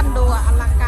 านดูอะลัง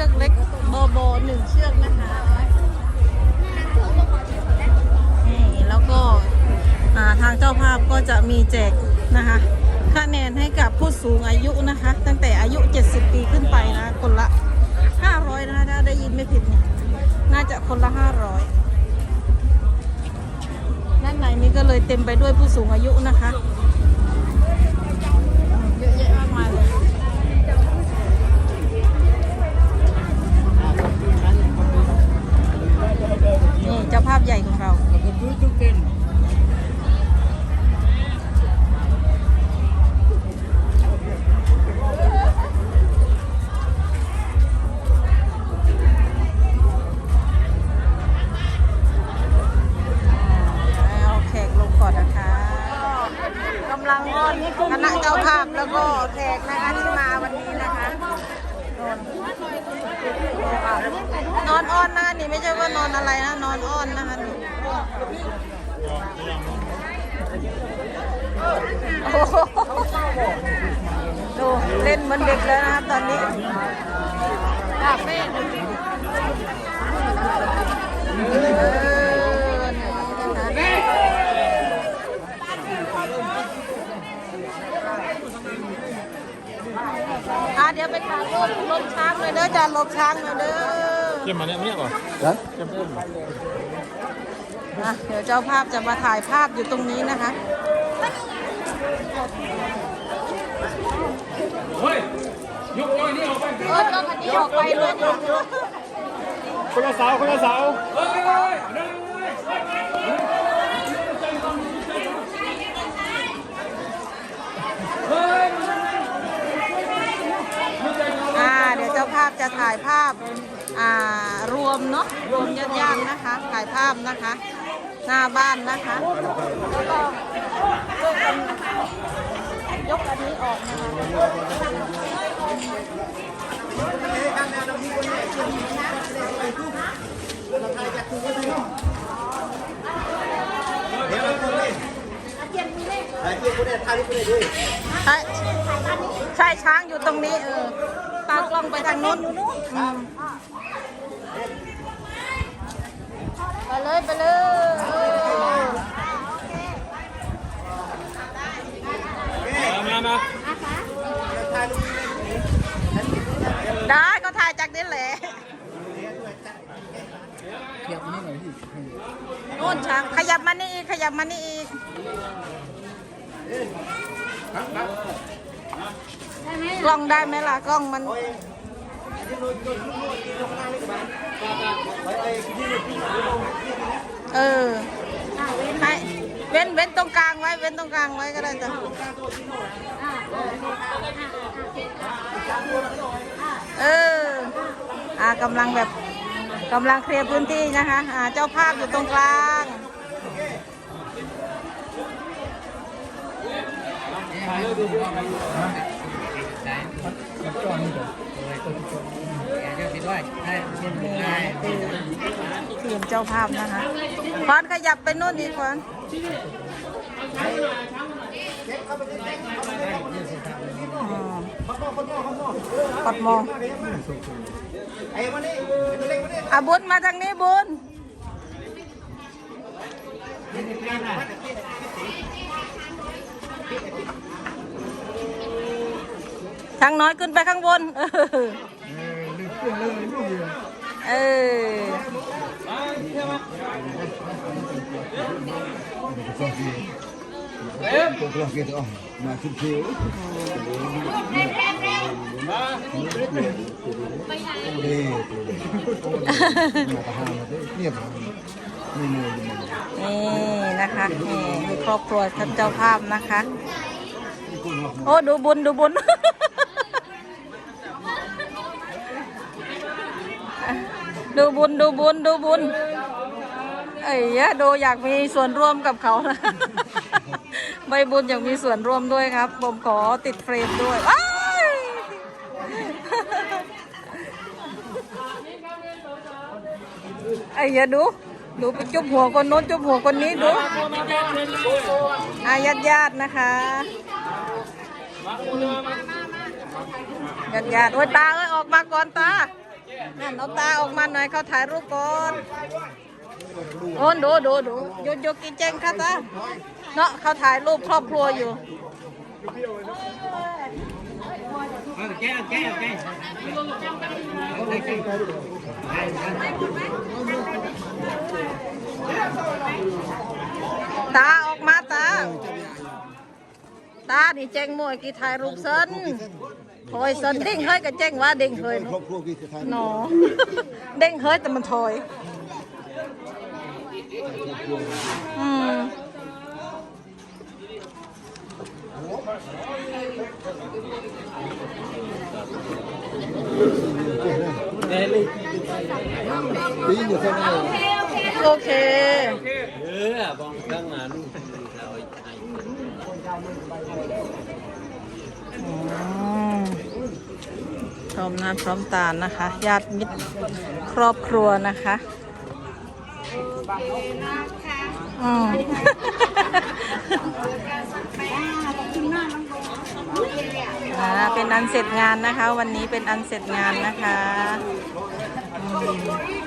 ชือกเล็กโบโบหนึ่งเชือกนะคะนี่แล้วก็ทางเจ้าภาพก็จะมีแจกนะคะคะแนนให้กับผู้สูงอายุนะคะ ตั้งแต่อายุ 70 ปีขึ้นไปนะคนละ 500 นะคะถ้าได้ยินไม่ผิดนี่น่าจะคนละ 500ด้านในนี้ก็เลยเต็มไปด้วยผู้สูงอายุนะคะ ดูเล่นมันเด็กแล้วนะตอนนี้คาเฟนอะเดี๋ยวไปถายรูลบช้างเลยเด้อจานลบช้างเลยเด้อ เจ็บมาเนี้ยเนี้ยก่หรอ เจ็บเพิ่ม อะเดี๋ยวเจ้าภาพจะมาถ่ายภาพอยู่ตรงนี้นะคะเฮ้ยยกเลยนี่ออกไปเออเอาคันนี้ออกไปเลยค่ะคนละเสาคนละเสาอ่าเดี๋ยวเจ้าภาพจะถ่ายภาพอ่ารวมเนาะรวมญาติๆนะคะ ถ่ายภาพนะคะ หน้าบ้านนะคะแล้วก็ยกันยกอันนี้ออกนะคะไอ้ที่คุณเนี่ยทายที่คุณเนี่ยด้วยใช่ใช่ช้างอยู่ตรงนี้เออตากล้องไปทางนู้นอืม ไปเลยไปเลยเออมามาได้ก็ถ่ายจากนี้แหละโน่นช้างขยับมานี่อีกขยับมานี่อีกกล้องได้ไหมล่ะกล้องมัน เออให้เว้นเว้นตรงกลางไว้ เว้นตรงกลางไว้ก็ได้จ้ะเออ อ่ากำลังแบบกำลังเคลียร์พื้นที่นะคะ อ่า เจ้าภาพอยู่ตรงกลาง ทีมเจ้าภาพนะคะฟอนขยับไปโน่นดีฟอนอ๋อปดมองไอ้วันนี้เป็นเล็กวันนี้อะบุญมาทางนี้บุญ ทางน้อยขึ้นไปข้างบน เออเออตัวตัวเรียวมาชุบชิวเด้มามาเด้เงียบไม่มีนี่นะคะนี่มีครอบครัวท่านเจ้าภาพนะคะ โอ้ ดูบุญ ดูบุญ ดูบุญดูบุญดูบุญเอ้ยะดูอยากมีส่วนร่วมกับเขานะใบบุญอยากมีส่วนร่วมด้วยครับ ผมขอติดเฟรมด้วยไอ้ยอย่าดูดูไปจุบหัวคนโน้นจุบหัวคนนี้ดูอาญาติญาตินะคะญาติญาติโอ้ยตาเอ้ยออกมาก่อนตา นั่นเอาตาออกมาหน่อยเขาถ่ายรูปก่อนโอนดูดูดูโยโยกิเจงค่ะตาเนาะเขาถ่ายรูปครอบครัวอยู่ตาออกมาตา ตานี่เจงมวยกี่ถ่ายรูปเซิน ถอยเซินเด้งเฮ้ยกับเจงว่าเด้งเฮ้ย ครอบครัวกี่ทาน หนอ เด้งเฮ้ยแต่มันถอยอืม ปีอยู่เท่านั้น โอเค เออบองข้างนั้น อืมพร้อ มหน้าพร้อมตานะคะ ญาติมิตรครอบครัวนะคะอืมอ่าเป็นอันเสร็จงานนะคะ วันนี้เป็นอันเสร็จงานนะคะอืม